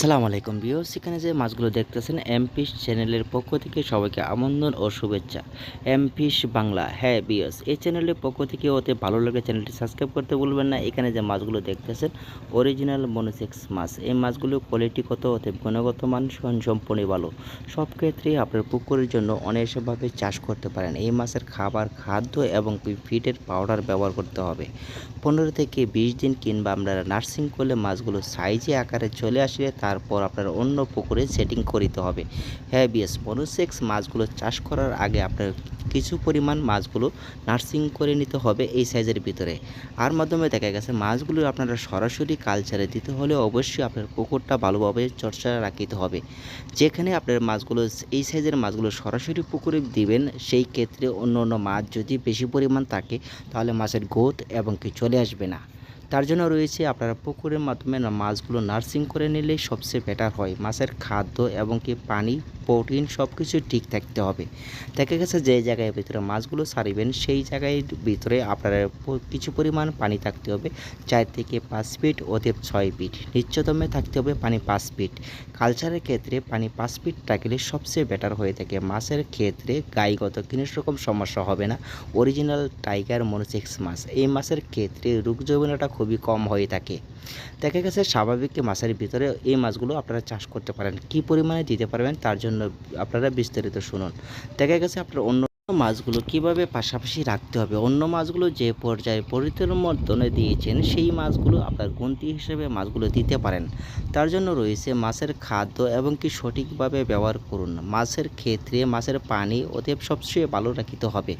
সালাম আলাইকুম বিয়স এখানে যে মাছগুলো দেখতেছেন এমপিস চ্যানেলের পক্ষ থেকে সবাইকে আমন্ত্রণ ও শুভেচ্ছা। এমপিস বাংলা হ্যাঁ বিয়স এই চ্যানেলের পক্ষ থেকে ওতে ভালো লাগে চ্যানেলটি সাবস্ক্রাইব করতে ভুলবেন না। এখানে যে মাছগুলো দেখতেছেন অরিজিনাল মনোসেক্স মাছ, এই মাছগুলোর কোয়ালিটি কত হতে গুণগত মান সম্পূর্ণ ভালো। সব ক্ষেত্রেই আপনার পুকুরের জন্য অনেকভাবে চাষ করতে পারেন। এই মাছের খাবার, খাদ্য এবং ফিটের পাউডার ব্যবহার করতে হবে। পনেরো থেকে বিশ দিন কিংবা আমরা নার্সিং করলে মাছগুলো সাইজে আকারে চলে আসলে তারপর আপনার অন্য পুকুরে সেটিং করিতে হবে। হ্যাঁ বিএস, মনোসেক্স মাছগুলো চাষ করার আগে আপনার কিছু পরিমাণ মাছগুলো নার্সিং করে নিতে হবে এই সাইজের ভিতরে। আর মাধ্যমে দেখা গেছে, মাছগুলো আপনারা সরাসরি কালচারে দিতে হলে অবশ্যই আপনার পুকুরটা ভালোভাবে চর্চা রাখিতে হবে। যেখানে আপনার মাছগুলো, এই সাইজের মাছগুলো সরাসরি পুকুরে দিবেন, সেই ক্ষেত্রে অন্য অন্য মাছ যদি বেশি পরিমাণ থাকে, তাহলে মাছের গোত এবং কি চলে আসবে না। তার জন্য রয়েছে আপনারা পুকুরের মাধ্যমে মাছগুলো নার্সিং করে নিলেই সবচেয়ে বেটার হয়। মাছের খাদ্য এবং কি পানি প্রোটিন সব কিছু ঠিক থাকতে হবে। দেখা গেছে যে জায়গায় ভিতরে মাছগুলো ছাড়িবেন সেই জায়গায় ভিতরে আপনারা কিছু পরিমাণ পানি থাকতে হবে, চার থেকে পাঁচ ফিট অতএব ছয় ফিট নিশ্চতমে থাকতে হবে পানি পাঁচ ফিট কালচারের ক্ষেত্রে পানি পাঁচ ফিট থাকলে সবচেয়ে বেটার হয়ে থাকে। মাছের ক্ষেত্রে গায়েগত কোনো রকম সমস্যা হবে না। অরিজিনাল টাইগার মনোসেক্স মাছ। এই মাছের ক্ষেত্রে রোগ খুবই কম হয়ে থাকে। দেখা গেছে স্বাভাবিক মাছের ভিতরে এই মাছগুলো আপনারা চাষ করতে পারেন। কি পরিমাণে দিতে পারবেন তার জন্য আপনারা বিস্তারিত শুনুন। দেখা গেছে আপনার অন্য মাছগুলো কীভাবে পাশাপাশি রাখতে হবে? অন্য মাছগুলো যে পর্যায়ে পরিবর্তনে দিয়েছেন, সেই মাছগুলো আপনার গুনতি হিসেবে মাছগুলো দিতে পারেন। তার জন্য রয়েছে মাছের খাদ্য এবং কি সঠিকভাবে ব্যবহার করুন। মাছের ক্ষেত্রে মাছের পানি অতএব সবচেয়ে ভালো রাখিতে হবে।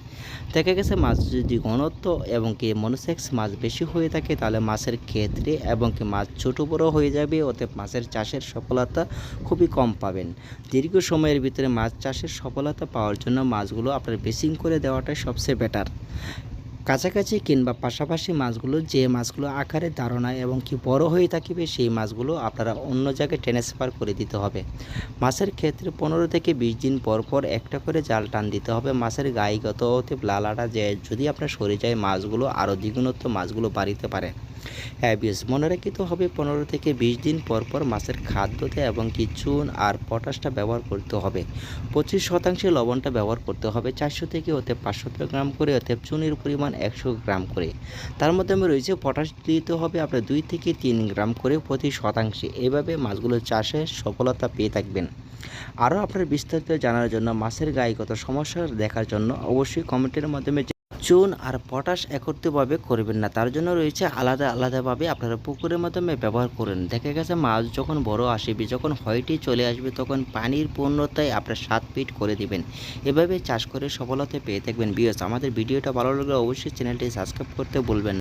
দেখা গেছে মাছ যদি ঘনত্ব এবং কি মনোসেক্স মাছ বেশি হয়ে থাকে, তাহলে মাছের ক্ষেত্রে এবং কি মাছ ছোটো বড় হয়ে যাবে, অতএব মাছের চাষের সফলতা খুবই কম পাবেন। দীর্ঘ সময়ের ভিতরে মাছ চাষের সফলতা পাওয়ার জন্য মাছগুলো আপনার বেসিং করে দেওয়াটাই সবচেয়ে বেটার কাছাকাছি কিংবা পাশাপাশি মাছগুলো যে মাছগুলো আকারে ধারণায় এবং কি বড় হয়ে থাকিবে, সেই মাছগুলো আপনারা অন্য জায়গায় ট্রান্সফার করে দিতে হবে। মাছের ক্ষেত্রে পনেরো থেকে বিশ দিন পর পর একটা করে জাল টান দিতে হবে। মাছের গায়েগত লালাটা যে যদি আপনার সরে যায়, মাছগুলো আরও দ্বিগুণত্ব মাছগুলো বাড়িতে পারে। বেশ মনে রাখিতে হবে পনেরো থেকে বিশ দিন পর পর মাছের খাদ্যতে এবং কি চুন আর পটাশটা ব্যবহার করতে হবে। পঁচিশ শতাংশে লবণটা ব্যবহার করতে হবে। চারশো থেকে ওতে পাঁচশো গ্রাম করে ওতে চুনের পরিমাণ একশো গ্রাম করে। তার মধ্যে আমি রয়েছে পটাশ দিতে হবে আপনার দুই থেকে তিন গ্রাম করে প্রতি শতাংশে। এভাবে মাছগুলো চাষে সফলতা পেয়ে থাকবেন। আরও আপনার বিস্তারিত জানার জন্য মাছের গায়েগত সমস্যা দেখার জন্য অবশ্যই কমেন্টের মাধ্যমে চুন আর পটাশ একত্রিতভাবে করবেন না। তার জন্য রয়েছে আলাদা আলাদাভাবে আপনারা পুকুরের মাধ্যমে ব্যবহার করেন। দেখা গেছে মাছ যখন বড় আসবে, যখন হয়টি চলে আসবে, তখন পানির পূর্ণতায় আপনার সাত ফিট করে দিবেন। এভাবে চাষ করে সফলতা পেয়ে থাকবেন। বিএস আমাদের ভিডিওটা ভালো লাগলে অবশ্যই চ্যানেলটি সাবস্ক্রাইব করতে বলবেন।